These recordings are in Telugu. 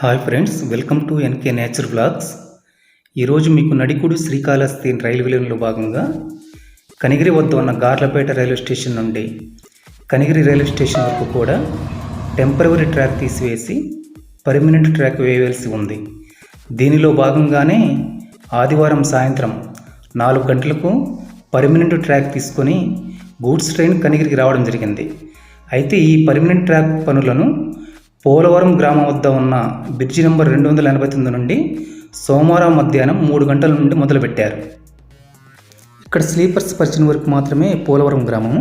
Hi friends welcome to NK nature blogs ఈరోజు మీకు నడికుడు శ్రీకాళహస్తి రైల్వే లైన్లో భాగంగా కనిగిరి వద్ద ఉన్న గార్లపేట రైల్వే స్టేషన్ నుండి కనిగిరి రైల్వే స్టేషన్ వరకు కూడా టెంపరవరీ ట్రాక్ తీసివేసి పర్మనెంట్ ట్రాక్ వేయవలసి ఉంది. దీనిలో భాగంగానే ఆదివారం సాయంత్రం నాలుగు గంటలకు పర్మనెంట్ ట్రాక్ తీసుకొని గూడ్స్ ట్రైన్ కనిగిరికి రావడం జరిగింది. అయితే ఈ పర్మనెంట్ ట్రాక్ పనులను పోలవరం గ్రామం వద్ద ఉన్న బ్రిడ్జి నంబర్ రెండు వందల ఎనభై తొమ్మిది నుండి సోమవారం మధ్యాహ్నం మూడు గంటల నుండి మొదలుపెట్టారు. ఇక్కడ స్లీపర్స్ పరిచిన వరకు మాత్రమే పోలవరం గ్రామము.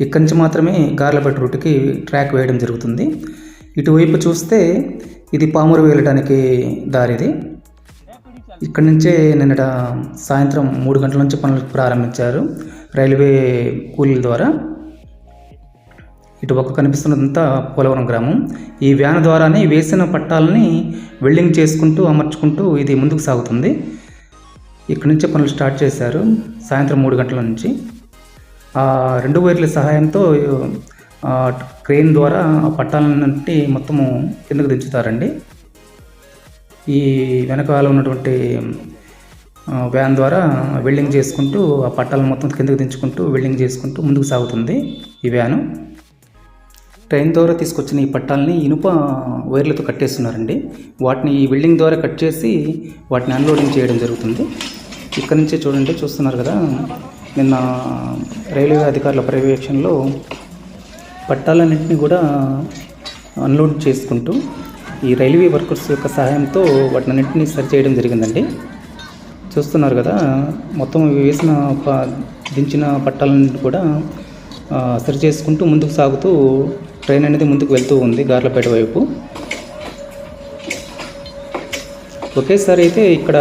ఇక్కడి నుంచి మాత్రమే గార్లపేట రూట్కి ట్రాక్ వేయడం జరుగుతుంది. ఇటువైపు చూస్తే ఇది పామూరు వెళ్ళడానికి దారిది. ఇక్కడి నుంచే నిన్నట సాయంత్రం మూడు గంటల నుంచి పనులు ప్రారంభించారు రైల్వే కూలీల ద్వారా. ఇటు పక్క కనిపిస్తున్నదంతా పోలవరం గ్రామం. ఈ వ్యాన్ ద్వారానే వేసిన పట్టాలని వెల్డింగ్ చేసుకుంటూ అమర్చుకుంటూ ఇది ముందుకు సాగుతుంది. ఇక్కడి నుంచే పనులు స్టార్ట్ చేశారు సాయంత్రం మూడు గంటల నుంచి. ఆ రెండు వైర్ల సహాయంతో క్రెయిన్ ద్వారా ఆ పట్టాలన్నింటి మొత్తము కిందకు దించుతారండి. ఈ వెనకాల ఉన్నటువంటి వ్యాన్ ద్వారా వెల్డింగ్ చేసుకుంటూ ఆ పట్టాలను మొత్తం కిందకు దించుకుంటూ వెల్డింగ్ చేసుకుంటూ ముందుకు సాగుతుంది ఈ వ్యాను. ట్రైన్ ద్వారా తీసుకొచ్చిన ఈ పట్టాలని ఇనుప వైర్లతో కట్టేస్తున్నారండి. వాటిని ఈ బిల్డింగ్ ద్వారా కట్ చేసి వాటిని అన్లోడింగ్ చేయడం జరుగుతుంది. ఇక్కడ నుంచే చూడండి చూస్తున్నారు కదా. నిన్న రైల్వే అధికారుల పర్యవేక్షణలో పట్టాలన్నింటినీ కూడా అన్లోడ్ చేసుకుంటూ ఈ రైల్వే వర్కర్స్ యొక్క సహాయంతో వాటిని అన్నింటినీ సరి చేయడం జరిగిందండి. చూస్తున్నారు కదా మొత్తం వేసిన దించిన పట్టాలన్నింటినీ కూడా సరి చేసుకుంటూ ముందుకు సాగుతూ ట్రైన్ అనేది ముందుకు వెళ్తూ ఉంది గార్లపేట వైపు. ఒకేసారి అయితే ఇక్కడ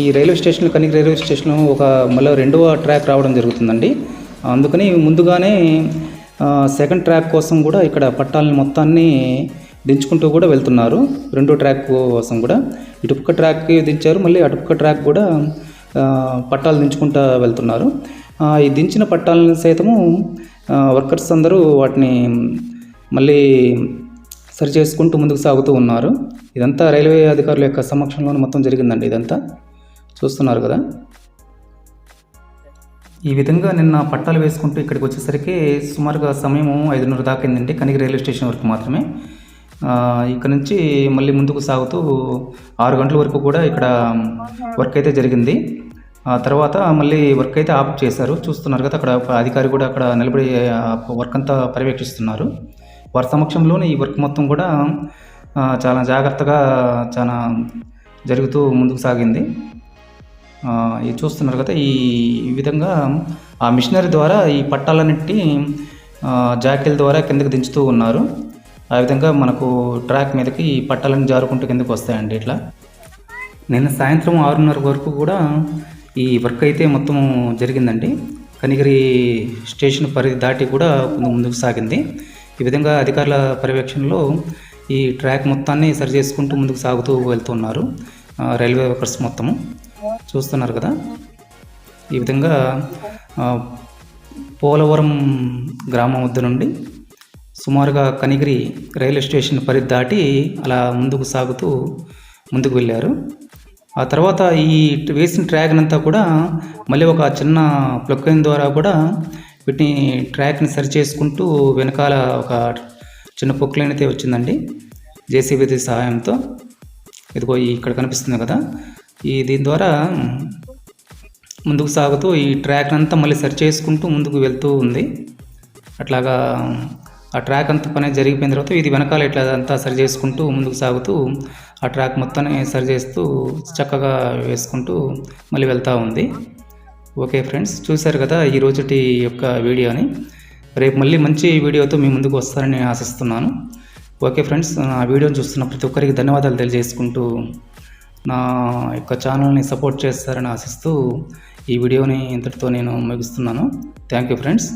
ఈ రైల్వే స్టేషన్ కనిక రైల్వే స్టేషన్ ఒక మళ్ళీ రెండవ ట్రాక్ రావడం జరుగుతుందండి. అందుకని ముందుగానే సెకండ్ ట్రాక్ కోసం కూడా ఇక్కడ పట్టాలని మొత్తాన్ని దించుకుంటూ కూడా వెళ్తున్నారు. రెండో ట్రాక్ కోసం కూడా. ఇటుపక్క ట్రాక్ దించారు మళ్ళీ అటుపక్క ట్రాక్ కూడా పట్టాలు దించుకుంటూ వెళ్తున్నారు. ఈ దించిన పట్టాలను సైతము వర్కర్స్ అందరూ వాటిని మళ్ళీ సరి చేసుకుంటూ ముందుకు సాగుతూ ఉన్నారు. ఇదంతా రైల్వే అధికారుల యొక్క సమక్షంలోనే మొత్తం జరిగిందండి ఇదంతా. చూస్తున్నారు కదా. ఈ విధంగా నిన్న పట్టాలు వేసుకుంటూ ఇక్కడికి వచ్చేసరికి సుమారుగా సమయం ఐదున్నర దాకిందండి కనిగి రైల్వే స్టేషన్ వరకు మాత్రమే. ఇక్కడ నుంచి మళ్ళీ ముందుకు సాగుతూ ఆరు గంటల వరకు కూడా ఇక్కడ వర్క్ అయితే జరిగింది. ఆ తర్వాత మళ్ళీ వర్క్ అయితే ఆఫ్ చేశారు. చూస్తున్నారు కదా అక్కడ అధికారి కూడా అక్కడ నిలబడి వర్క్ అంతా పర్యవేక్షిస్తున్నారు. వారి సమక్షంలోనే ఈ వర్క్ మొత్తం కూడా చాలా జాగ్రత్తగా చాలా జరుగుతూ ముందుకు సాగింది. ఇది చూస్తున్నారు కదా ఈ ఈ విధంగా ఆ మిషనరీ ద్వారా ఈ పట్టాలన్నింటినీ జాకెల ద్వారా కిందకి దించుతూ ఉన్నారు. ఆ విధంగా మనకు ట్రాక్ మీదకి ఈ పట్టాలను జారుకుంటూ కిందకు వస్తాయండి ఇట్లా. నిన్న సాయంత్రం ఆరున్నర వరకు కూడా ఈ వర్క్ అయితే మొత్తం జరిగిందండి. కనిగిరి స్టేషన్ పరిధి దాటి కూడా ముందుకు సాగింది. ఈ విధంగా అధికారుల పర్యవేక్షణలో ఈ ట్రాక్ మొత్తాన్ని సరి చేసుకుంటూ ముందుకు సాగుతూ వెళ్తున్నారు రైల్వే వర్కర్స్ మొత్తము చూస్తున్నారు కదా? ఈ విధంగా పోలవరం గ్రామం వద్ద నుండి సుమారుగా కనిగిరి రైల్వే స్టేషన్ పరిధి దాటి అలా ముందుకు సాగుతూ ముందుకు వెళ్ళారు. ఆ తర్వాత ఈ వేసిన ట్రాక్ అంతా కూడా మళ్ళీ ఒక చిన్న ప్లక్కైన్ ద్వారా కూడా వీటిని ట్రాక్ని సరి చేసుకుంటూ వెనకాల ఒక చిన్న పొక్లైన్ అయితే వచ్చిందండి జేసీబీ సహాయంతో. ఇదిగో ఇక్కడ కనిపిస్తుంది కదా. ఈ దీని ద్వారా ముందుకు సాగుతూ ఈ ట్రాక్ అంతా మళ్ళీ సరి చేసుకుంటూ ముందుకు వెళ్తూ ఉంది. అట్లాగా ఆ ట్రాక్ అంతా పని జరిగిపోయిన తర్వాత ఇది వెనకాల ఇట్లా అంతా సరి చేసుకుంటూ ముందుకు సాగుతూ ఆ ట్రాక్ మొత్తాన్ని సరి చేస్తూ చక్కగా వేసుకుంటూ మళ్ళీ వెళ్తూ ఉంది. ఓకే ఫ్రెండ్స్ చూశారు కదా ఈ రోజుటి యొక్క వీడియోని. రేపు మళ్ళీ మంచి వీడియోతో మీ ముందుకు వస్తారని నేను ఆశిస్తున్నాను. ఓకే ఫ్రెండ్స్ నా వీడియోని చూస్తున్న ప్రతి ఒక్కరికి ధన్యవాదాలు తెలియజేసుకుంటూ నా యొక్క ఛానల్ని సపోర్ట్ చేస్తారని ఆశిస్తూ ఈ వీడియోని ఇంతటితో నేను ముగిస్తున్నాను. Thank you friends.